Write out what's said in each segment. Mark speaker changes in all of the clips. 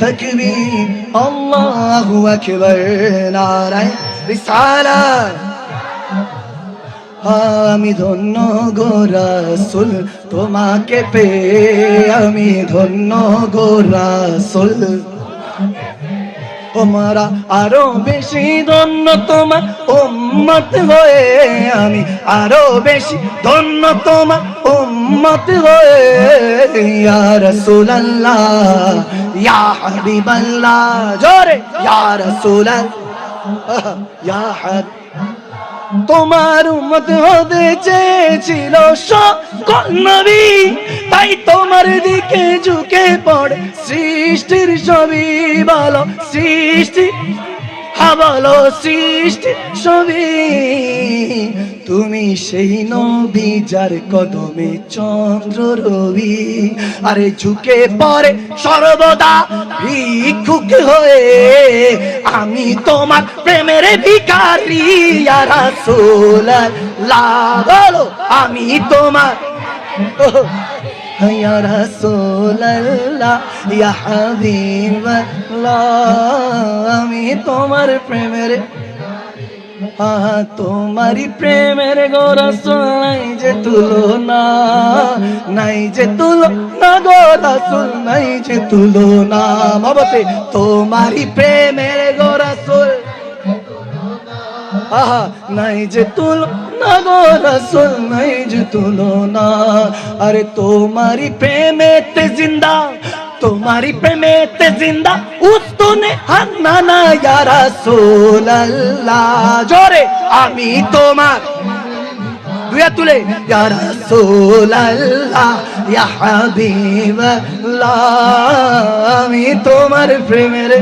Speaker 1: তকবীর, আল্লাহু আকবার, নারায় রিসালাত। আমি ধন্য গো রাসূল, তোমাকে পেয়ে আমি ধন্য গো রাসূল। তোমরা আরও বেশি ধন্য তোমার উম্মত হয়ে আমি আরও বেশি ধন্য তোমার উম্মত হয়ে। ইয়া রাসূলুল্লাহ, ইয়া হাবিবাল্লাহ, জোরে। ইয়া রাসূলুল্লাহ, ইয়া হাবিব তোমার উম্মত হতে চেয়েছিল সকল নবী তাই তোমার দিকে ঝুঁকে পড়ে সৃষ্টির সবই ভালো, সৃষ্টি হা সৃষ্টি তুমি সেই নবী যার কদমে চন্দ্র রবি। আরে ঝুঁকে পরে সর্বদা ভিক্ষুক হয়ে। আমি তোমার প্রেমের ভিকারি রাসূলুল্লাহ। বলো, আমি তোমার ইয়া রাসূলুল্লাহ ইয়া হাবিবাল্লাহ আমি তোমার প্রেমের তোমারি প্রেমের গোরসুল নাই যে তুলো না নাই যে তুলো না গোরসুল নাই যে তুলো না বাবাতে তোমারি প্রেমের গোরসুল আহা, নাই যে তুলো, না গোরসুল নাই যে তুলো না আরে তোমারি প্রেমেতে জিন্দা তোমারি প্রেমেতে জিন্দা উস্তনে হান্না না ইয়া রাসূলুল্লাহ জোরে, আমি তোমার দুয়া তুলে, ইয়া রাসূলুল্লাহ ইয়া হাবিবাল্লাহ আমি তোমার প্রেমের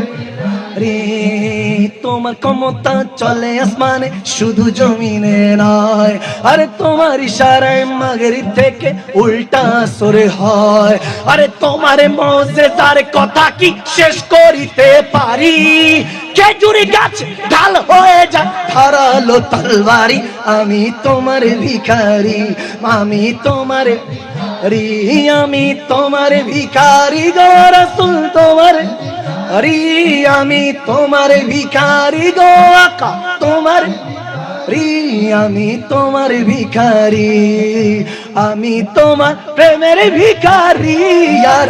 Speaker 1: রে, তোমার ক্ষমতা চলে আসমানে, শুধু জমিনে নয়, আরে তোমার ইশারায় মাগরি থেকে উল্টা সরে হয়, আরে তোমার মজে তার কথা কি শেষ করিতে পারি? খেজুরি গাছ ঢাল হয়ে যায় ধারালো তলবারি, আমি তোমার ভিখারি, আমি তোমার রি আমি তোমার ভিখারি গো রাসূল তোমার। রি আমি তোমার ভিখারি গো আকা তোমার। রি আমি তোমার ভিখারি, আমি তোমার প্রেমের ভিখারি, ইয়া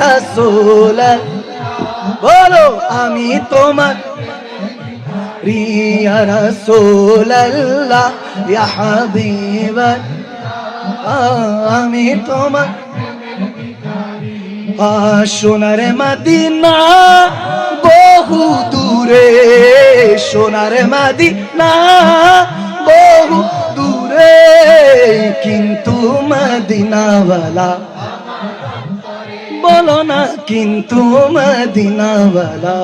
Speaker 1: বলো, আমি তোমার। ইয়া রাসূলুল্লাহ ইয়া হাবিব। আমি তোমার সোনার মাদিনা, বহু দূরে সোনার মাদিনা, বহু দূরে, কিন্তু মদিনাওয়ালা। বলো না, কিন্তু মদিনাওয়ালা।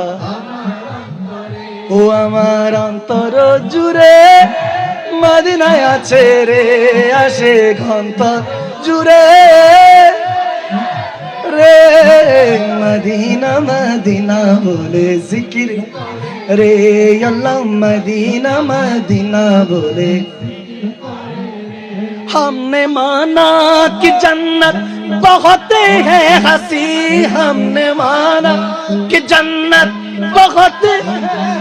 Speaker 1: ও আমার অন্তর জুড়ে মদিনায় আছে রে আসে ঘন্ত জুড়ে রে মদিনা মদিনা বলে জিকির রে আল্লাহ মদিনা মদিনা বলে हमने माना कि जन्नत बहुत है हंसी हमने माना कि जन्नत बहुत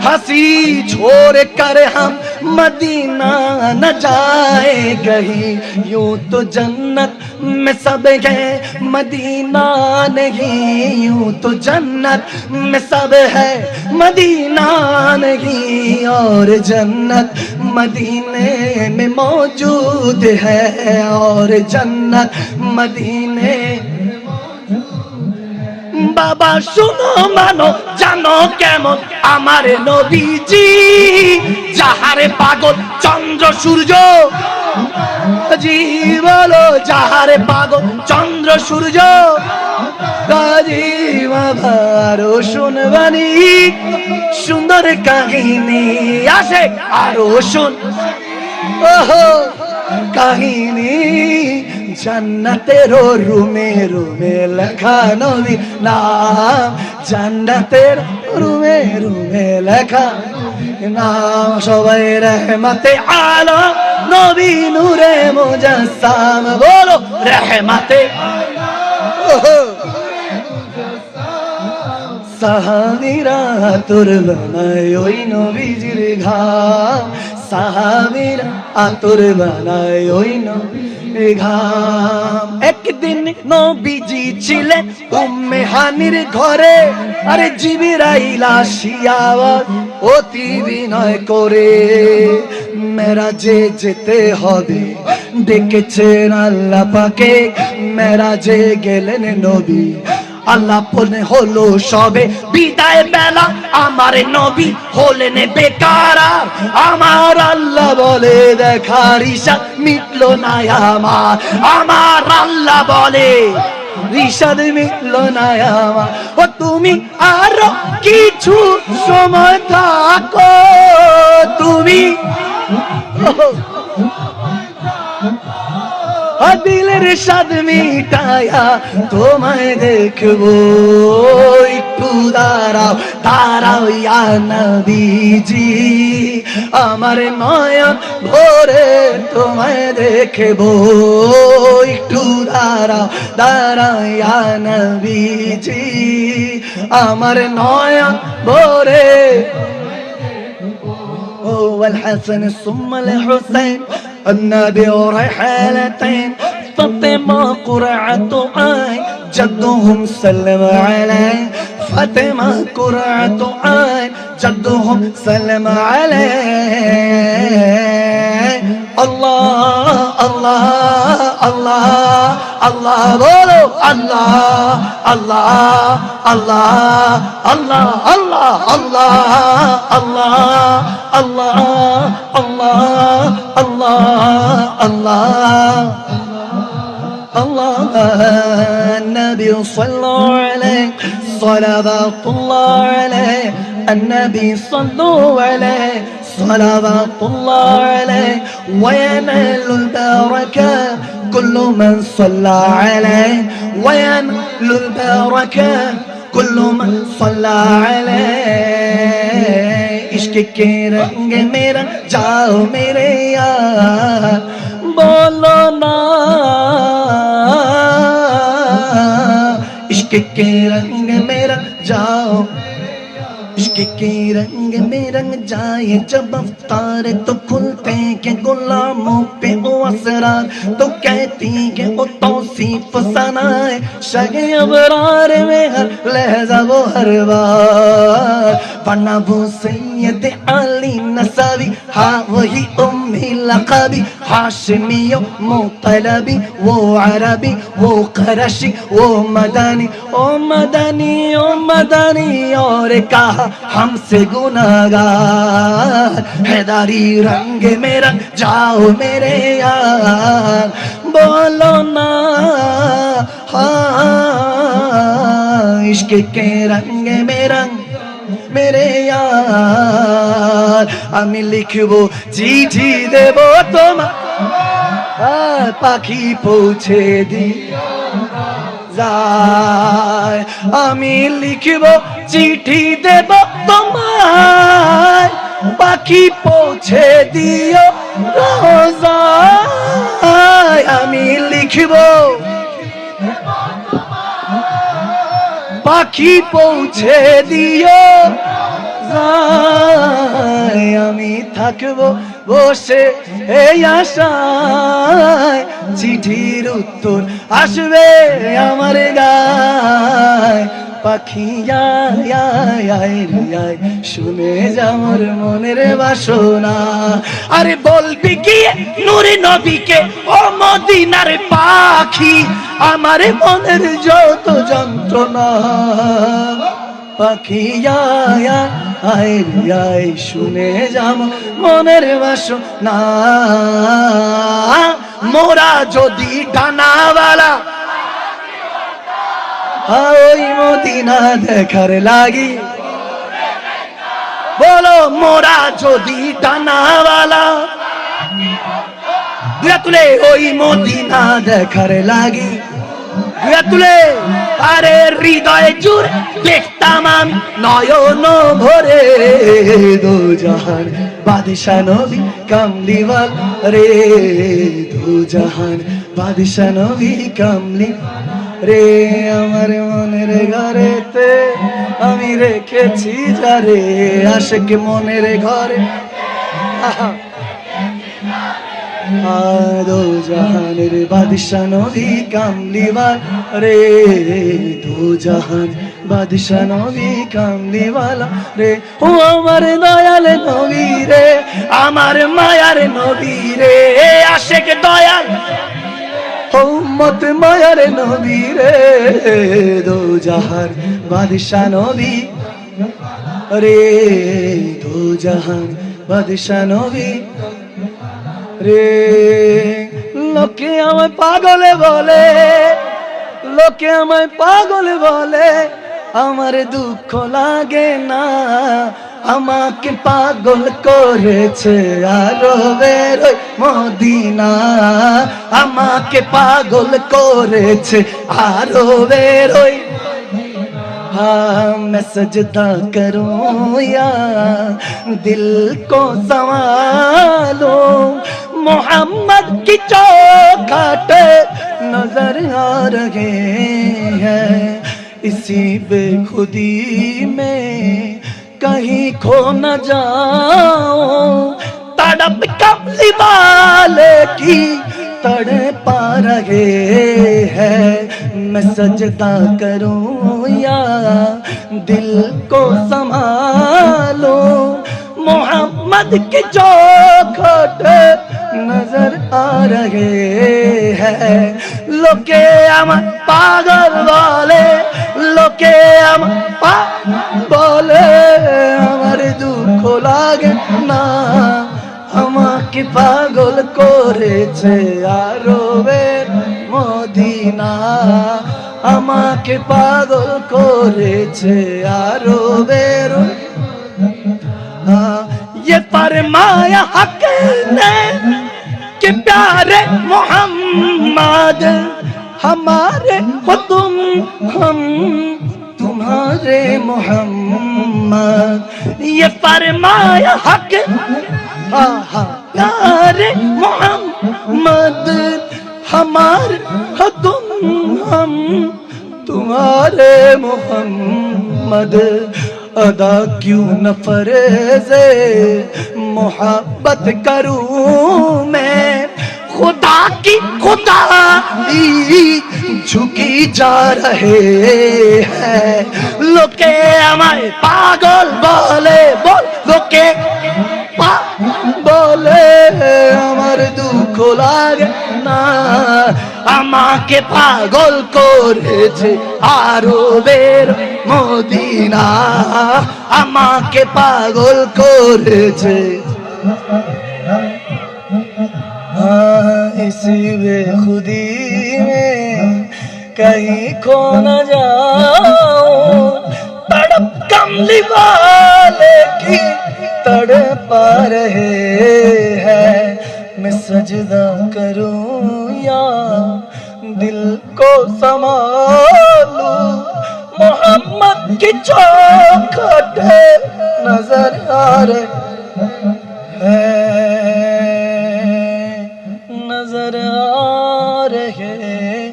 Speaker 1: हंसी छोड़ कर हम مدینہ نہ جائے گئی یوں تو جنت میں سب ہے۔ مدینہ نہیں، یوں تو جنت میں سب ہے۔ مدینہ نہیں اور جنت مدینے میں موجود ہے۔ اور جنت مدینے বাবা, শুনো, মানো, জানো কেমন? আমার নবীজি, যাহারে পাগল চন্দ্র সূর্য। জি বলো, যাহারে পাগল চন্দ্র সূর্য। আরও শুনবানি। সুন্দর কাহিনী আসে, আরও শুন। ওহো, কাহিনী জান্নাতের রুমে রুমে লেখা নবী নাম। জান্নাতের রুমে রুমে লেখা নাম। সবাই রহমতে আলো নবী নূরে মুজাসসাম। বলো, রহমতে সাহাবিরা তোর বানায় ওই নবীজির ঘাম সাহাবিরা আতর বানায় ওই নবীর ঘাম একদিন নবীজি ছিলেন উম্মে হানির ঘরে, আরে জিবিরাইল আসিয়া অতি বিনয় করে, মেরাজে যেতে হবে। ডেকেছেন আল্লাহ পাকে, মেরাজে গেলেন নবী। আল্লাহ পনে হলো সবে বিদায় বেলা। আমার নবী হলেন বেকারা। আমার আল্লাহ বলে দেখার ইশা মিটলো না আমার। আমার আল্লাহ বলে না ও, তুমি আরও কিছু সময় থাকো। তুমি দিলের স্বাদ মিটায়া তোমায় দেখবো একটু দাঁড়াও দাঁড়াও ইয়া নবীজি আমার নয়ন ভোরে তোমায় দেখবো একটু দাঁড়াও দাঁড়াও ইয়া নবীজি আমার নয়ন ভোরে هو الحسن ثم الحسين النبي ورحالتين فاطمة قرعة عين جدهم سلم عليه فاطمة قرعة عين جدهم سلم عليه الله الله الله الله بولو الله الله الله الله الله الله الله الله الله الله الله الله النبي صلى عليه صلوات الله عليه النبي صلوا عليه صلوات الله عليه وينال البركة كل من صلى عليه وينال البركة كل من صلى عليه इश्क के रंग में रंग जाओ मेरे यार बोलो ना इश्क के रंग में रंग जाओ عشق کے رنگ میں رنگ جائے، جب افتار تو کھلتے کہ گلاموں پہ وہ اثرار تو کہتی کہ وہ توصیف سنائے شگ ابرار میں ہر لہجہ وہ ہر بار۔ بنا وہ سید علی نصابی ہاں وہی امی لقابی حاشمی و مطلبی، وہ عربی، وہ قرشی، وہ مدانی او مدانی او مدانی اور کہا हमसे गुनागार हैदारी रंग में रंग जाओ मेरे यार बोलो ना हाँ इश्क के रंग में रंग মেরে ইয়ার আমি লিখবো চিঠি দেব তোমার আর পাখি পৌঁছে দি যায়। আমি লিখব, চিঠি দেব তোমায়। পাখি পৌঁছে দিও রোজায়। আমি লিখব পাখি পৌঁছে দিও আমি থাকব বসে এই আশায় চিঠির উত্তর আসবে আমার গায়। পাখি শুনে যাওয়ার মনের বাসনা। আরে বলবি কি নূরে নবীকে? ও মদিনার পাখি, আমার মনের যত যন্ত্রণা। পাখি আয় আয় আয় শুনে যাব মনের বাসনা মোরা যদি ডানাওয়ালা ওই মদিনা দেখার লাগি। বলো, মোরা যদি ডানাওয়ালা তুলে ওই মদিনা দেখার লাগি। তুলে আরে হৃদয় জুড়ে দেখতাম আমি, নয়ন ভরে দো জাহান বাদশা নবী কামলিওয়াল রে দো জাহান বাদশা নবী কামলি রে, আমার মনের ঘরেতে আমি রেখেছি যারে, আশেক মনের ঘরে। আদো জাহানের বাদশা নবী কামলিওয়াল। রে দো জাহান বাদশা নবী কামলিওয়ালা। রে ও আমার দয়াল নবী রে, আমার মায়ার নবী রে আশেক দয়াল। উম্মত মায়ার নবী রে দো জাহান বাদশা নবী। রে দো জাহান বাদশা নবী। রে লোকে আমায় পাগলে বলে লোকে আমায় পাগল বলে আমার দুঃখ লাগে না আমাকে পাগল করেছে আরো বেরোয় মদিনা আমাকে পাগল করেছে আরো বেরোয় हाँ मैं सजदा करूं या दिल को محمد کی چوکھٹ نظر آ رہے ہیں۔ اسی بے خودی میں کہیں کھو نہ جاؤں۔ تڑپ کب والے کی تڑے پا رہے ہیں۔ میں سجدہ کروں یا دل کو سمالوں मोहम्मद के चौखट नजर आ रहे हैं लोके আমার পাগল বলে লোকে আমার পা বলে আমার দুঃখ লাগে না আমাকে পাগল করেছে আরো বের মদিনা আমাকে পাগল করেছে আরো یہ فرمایا مایا حق نے کہ پیارے محمد، ہمارے ہو تم، ہم تمہارے محمد۔ یہ فرمایا حق پیارے محمد، ہمارے ہو تم، ہم تمہارے محمد۔ ادا کیوں نہ فرض محبت کروں میں؟ خدا کی خدا جھکی جا رہے ہیں۔ لوکے ہمارے پاگل بولے بول، لوکے پاگل بولے ہمارے دو کھولا گئے না আমাকে পাগল করেছে আরো বের মদিনা আমাকে পাগল করেছে हाँ, इसी बेखुदी में कहीं खो न जाओ तड़प कमली वाले की तड़प سجدہ کروں یا دل کو سنبھالو۔ محمد کی چوکھٹ نظر آ رہے ہیں۔ نظر آ رہے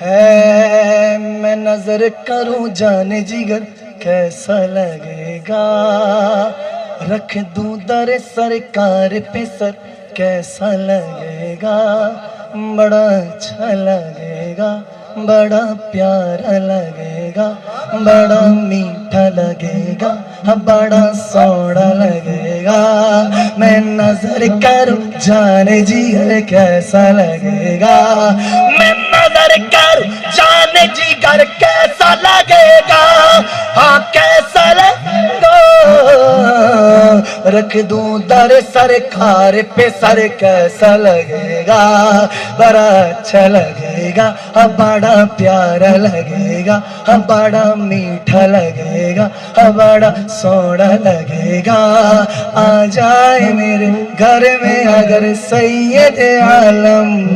Speaker 1: ہیں۔ میں نظر کروں جان جگر کیسا لگے گا؟ رکھ دوں در سرکار پہ سر۔ کیسا لگے گا؟ بڑا اچھا لگے گا، بڑا پیارا لگے گا، بڑا میٹھا لگے گا، بڑا سوڑا لگے گا۔ میں نظر کروں جانے جی ہر کیسا لگے گا؟ میں نظر کروں جانے جی گھر کیسا لگے گا؟ ہاں کیسا رکھ دوں در سرکار پہ سر کیسا لگے گا؟ بڑا اچھا لگے گا۔ ہم بڑا پیارا لگے گا۔ ہم بڑا میٹھا لگے گا۔ ہم بڑا سوڑا لگے گا۔ آ جائے میرے گھر میں اگر سید عالم،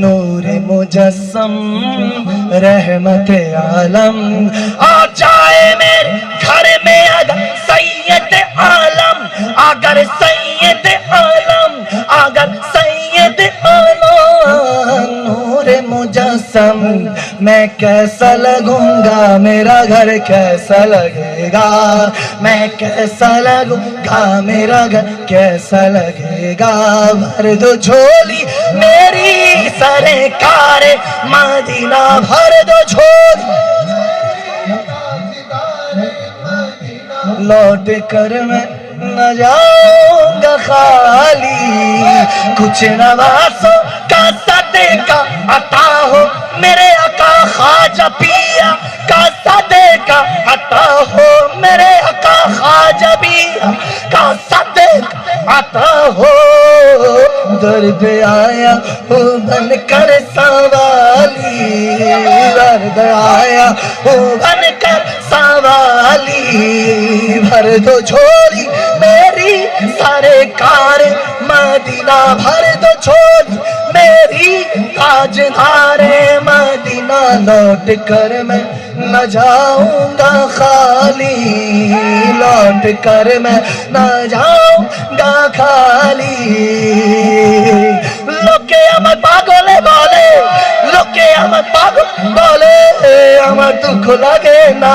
Speaker 1: نور مجسم، رحمت عالم۔ آ جائے قسم، میں کیسا لگوں گا؟ میرا گھر کیسا لگے گا؟ میں کیسا لگوں گا؟ میرا گھر کیسا لگے گا؟ بھر دو جھولی میری سرکار، مدینہ بھر دو جھولی. لوٹ کر میں نہ جاؤں گا خالی، کچھ نواسوں کا صدقہ عطا ہو میرے آقا خواجہ پیا کا صدقہ، عطا ہو میرے آقا خواجہ پیا کا عطا ہو۔ درد آیا ہو بن کر سوالی درد آیا ہو بن کر سوالی۔ بھر دو جھوڑی میں میری سارے کار مدینہ بھر دو چھوڑ، میری تاجدار مدینہ لوٹ کر میں نہ جاؤں گا خالی، لوٹ کر میں نہ جاؤں گا خالی۔ لوکے امت پاگل بولے۔ لوکے امت پاگل، بولے۔ امت کھلا گے نہ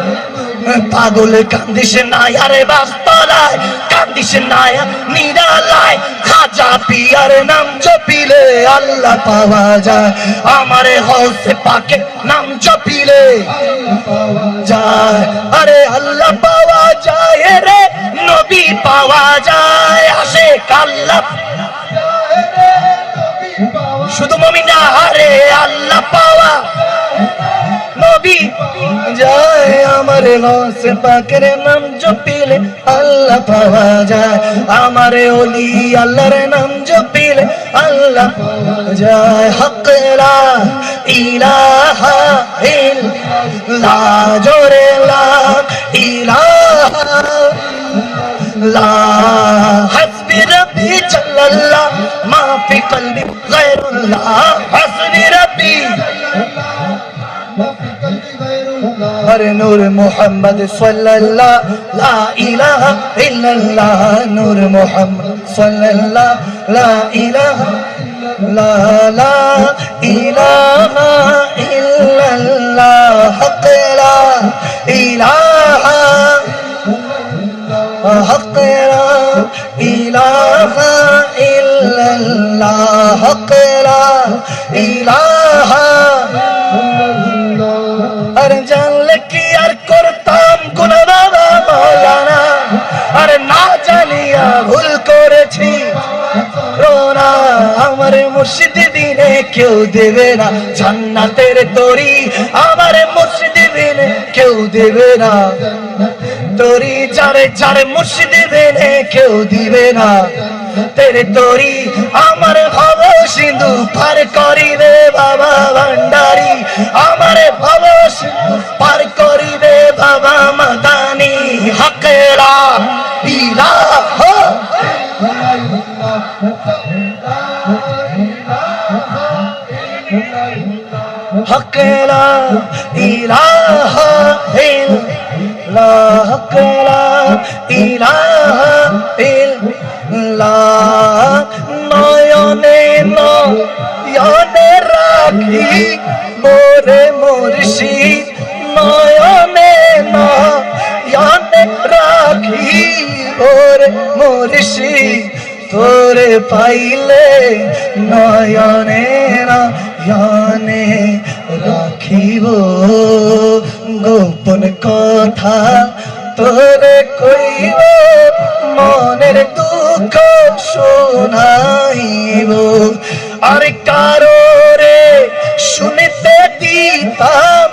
Speaker 1: পাগল কান্দিস না আরে বাস্তলায়, কান্দিস না নিরালায়। খাজা পিয়ার নাম জপিলে আল্লাহ পাওয়া যায়। আমারে হসে পাকে নাম জপিলে যায়। আরে আল্লাহ পাওয়া যায় রে, নবী পাওয়া যায়। আসে আল্লাহ শুধু মমিনা আরে আল্লাহ পাওয়া নবী, যায় আমার গসে পাকের নাম জপিলে, আল্লাহ পাওয়া যায়। আমার ওলি আল্লাহর নাম জপিলে, আল্লাহ পাওয়া যায়। হক লা ইলাহা ইল্লা জোরে লা ইলাহা লা হাসবি রব্বি জাল্লাল্লাহ মা ফি কলবি গায়রুল্লাহ। হাসবি রব্বি হর নূর মোহাম্মদ সাল্লাল্লাহ, লা ইলাহা ইল্লাল্লাহ, নূর মোহাম্মদ সাল্লাল্লাহ, লা ইলাহা লা লা ইলাহা ইল্লাল্লাহ, হক লা ইলাহা হক লা ইলাহা ইল্লাল্লাহ, হক লা ইলাহা আর জানলে কি আর করতাম কোন বাবা মৌলানা আর না জানিয়া ভুল করেছি। রোনা, আমার মুর্শিদ দিনে কেউ দেবে না। জান্নাতের তরি, আমার মুর্শিদ দিনে কেউ দেবে না। তরি যারে যারে মুর্শিদ দিনে কেউ দিবে না। তেরে তরি আমার ভব সিন্ধু পার করিবে বাবা ভান্ডারি। আমার ভব পার করিবে বাবা মাদানি। হকেরা ইলাহ হকেরা ইলাহ ইল্লাল্লাহ হকেরা ইলাহ ইল্লাল্লাহ নয়নে নয়নে রাখি মোরে মুর্শিদ নয়নে নয়নে রাখি মোরে মুর্শিদ তোরে পাইলে নয়নে নয়নে রাখিব গোপন কথা তোরে কইব, মনের দুঃখ শোনাইব। আর কারও রে শুনতে দিতাম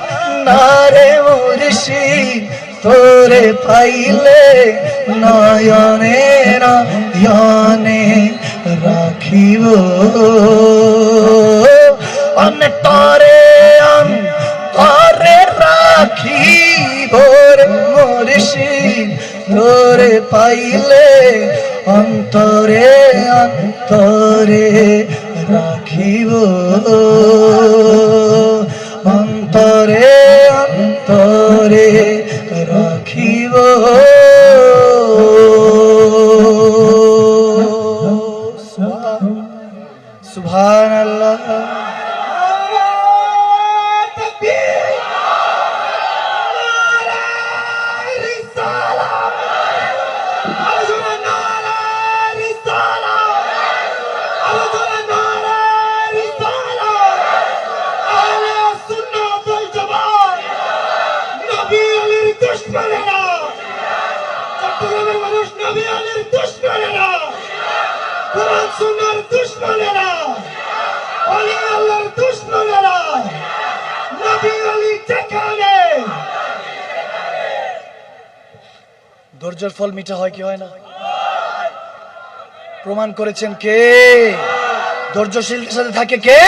Speaker 1: না রে মুর্শিদ, তোরে পাইলে নয়নে নয়নে রাখিব। অন্তরে পাইলে অন্তরে অন্তরে রাখি রাখিব।
Speaker 2: সুন্নাহর দুশ্মনেরা অলি আল্লাহর দুশ্মনেরা, নবী আলী
Speaker 1: ধৈর্যের ফল মিঠা হয় কি হয় না? প্রমাণ করেছেন কে? ধৈর্যশীলদের সাথে থাকে কে?